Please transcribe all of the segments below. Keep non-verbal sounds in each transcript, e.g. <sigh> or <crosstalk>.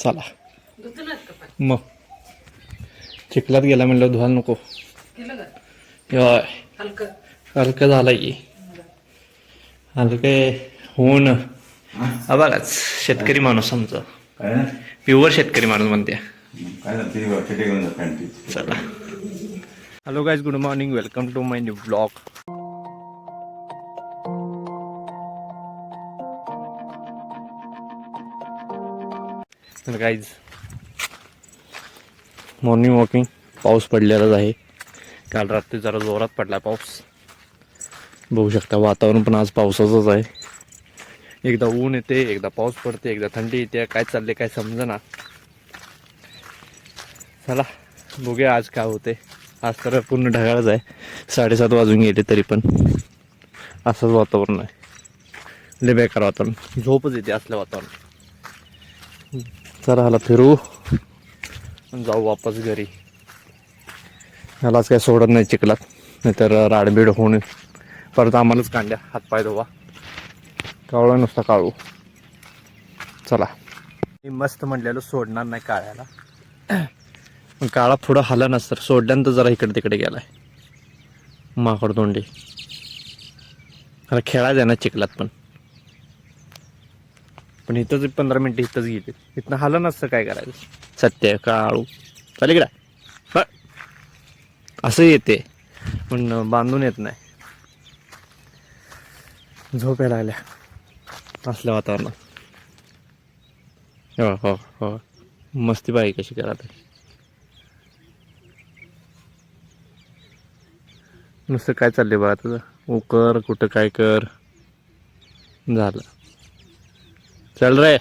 चला. मग. चिखलात गेला म्हणलं धुवायला नको. हलकं. हलकं झालं की. हलकं होऊन हा बघाच. शेतकरी माणूस आमचा. काय ना? प्युअर शेतकरी माणूस म्हणते चला. Hello guys good morning. Welcome to my new blog. तर काहीच मॉर्निंग वॉकिंग पाऊस पडलेलाच आहे. काल रात्री जरा जोरात पडला पाऊस. बघू शकता वातावरण पण आज पावसाचंच आहे. एकदा ऊन येते एकदा पाऊस पडते एकदा थंडी येते. काय चालले काय समजना. चला बघूया आज काय होते. आज तर पूर्ण ढगाळच आहे. साडेसात वाजून गेले तरी पण. असंच वातावरण आहे. लय बेकार वातावरण. झोपच येते असलं वातावरण चला फिरू. जाऊ वापस घरी. ह्यालाच काय सोडत नाही चिखलात. नाहीतर राडबीड होऊन परत आम्हालाच कांड्या हातपाय धुवा. कावळा नुसता काळू. चला. मी मस्त म्हणलेलो सोडणार नाही काळ्याला. पण काळा पुढं हला नसतर सोडल्यानंतर जरा इकडे तिकडे गेलाय. माकड तोंडी. अरे खेळायचं आहे ना चिखलात पण. पण इथंच पंधरा मिनिटं इथंच गेली. इथनं हलं नसतं काय करायचं. सत्य काळू चालेल इकडे. बघ. असं येते. पण बांधून येत नाही. झोप यायला लागल्या. असल्या वातावरणात. हो हो हो. मस्ती बाई कशी करा तरी नुसतं काय चाललंय बघा तुझं? उकर कुठं काय कर? झालं. चल रे.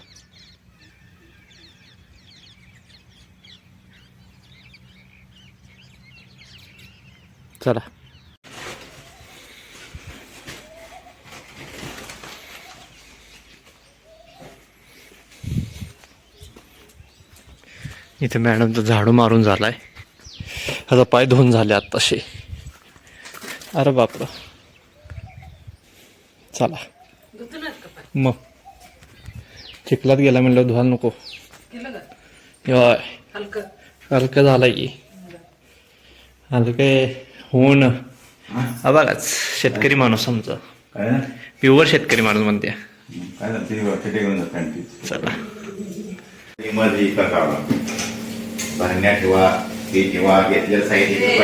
चला. इथे मॅडमचं झाडू मारून झालाय. ह्याचा पाय धुवून झाले आत्ताशी. अरे बापरं. चला. मग. चिखलात गेला म्हणलं धुवायला नको. हलकं. हलकं झालं की. हलकं होऊन. बघाच शेतकरी माणूस आमचा. ना प्युअर शेतकरी माणूस म्हणते चला. मध्ये इका काढा धान्य ठेवा हे ठेवा घेतलेलं साहित्य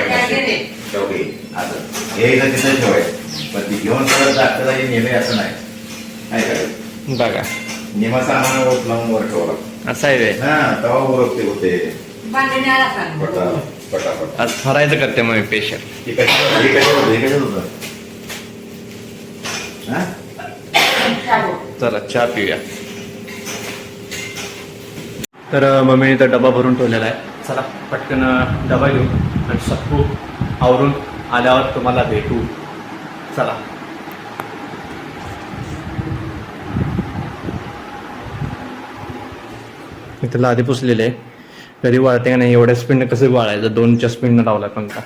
शेवटी असं हे इथं तिथं ठेवायचं. पण ती घेऊन परत जास्त जागी नेहमी असं नाही. काय करायचं बघा. निमा सामान ओत लावून वर ठेवा. लागतं. असं आहे रे हा होते पटा पटापट आज फरायचं करते मग पेशंट हे हे होतं? हे होतं? हा? चला चहा पिऊया. तर अं, मम्मीने तर डबा भरून ठेवलेला आहे. चला पटकन अं, डबा घेऊ आणि सप्पू आवरून आल्यावर तुम्हाला भेटू. चला. मी त्याला आधी पुसलेले आहे. कधी वाळते का नाही एवढ्या स्पीडनं कसं वाळायचं? दोनच्या स्पीडनं लावला पंखा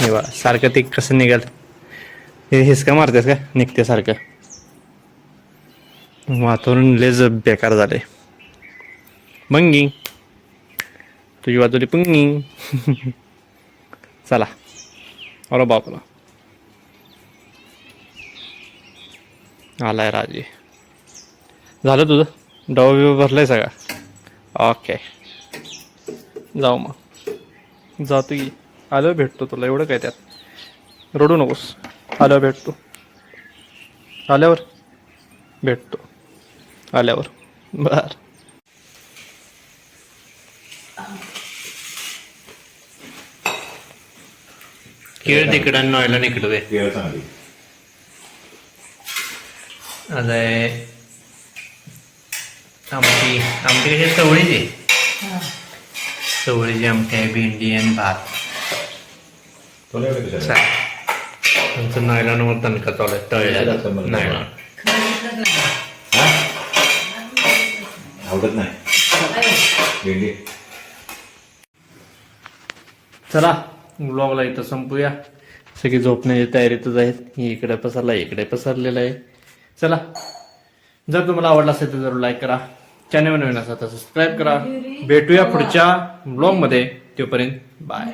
हे बघा सारखं ते कसं निघाल? हे हिसका मारतेस का? निघते सारखं. वातावरण लेज बेकार झाले मंगी तुझी वाजवली पंगी. <laughs> चला. अरे बापला. आलाय राजे. झालं तुझं? डबा बिबा भरलाय सगळा ओके जाऊ मग. जातो की. आल्यावर भेटतो तुला. एवढं काय त्यात? रडू नकोस. आल्यावर भेटतो. आल्यावर? भेटतो. आल्यावर. बर. केळ तिकडं नॉयला इकडं वे केळ चांगली. आता हे आमटी. आमटी कशी चवळीची? चवळीची आमटी आहे भेंडी आणि भात? आमचं नायलॉनवर तणका चालू आहे तळलेला. नायलॉन? आवडत नाही. भेंडी. चला ब्लॉगला इथं संपूया. सगळी झोपण्याची तयारीतच आहेत. ही इकडे पसरला इकडे पसरलेला आहे. चला. जर तुम्हाला आवडला असेल तर जरूर लाईक करा. चॅनल नवीन असेल तर सबस्क्राईब करा. भेटूया पुढच्या ब्लॉगमध्ये तोपर्यंत बाय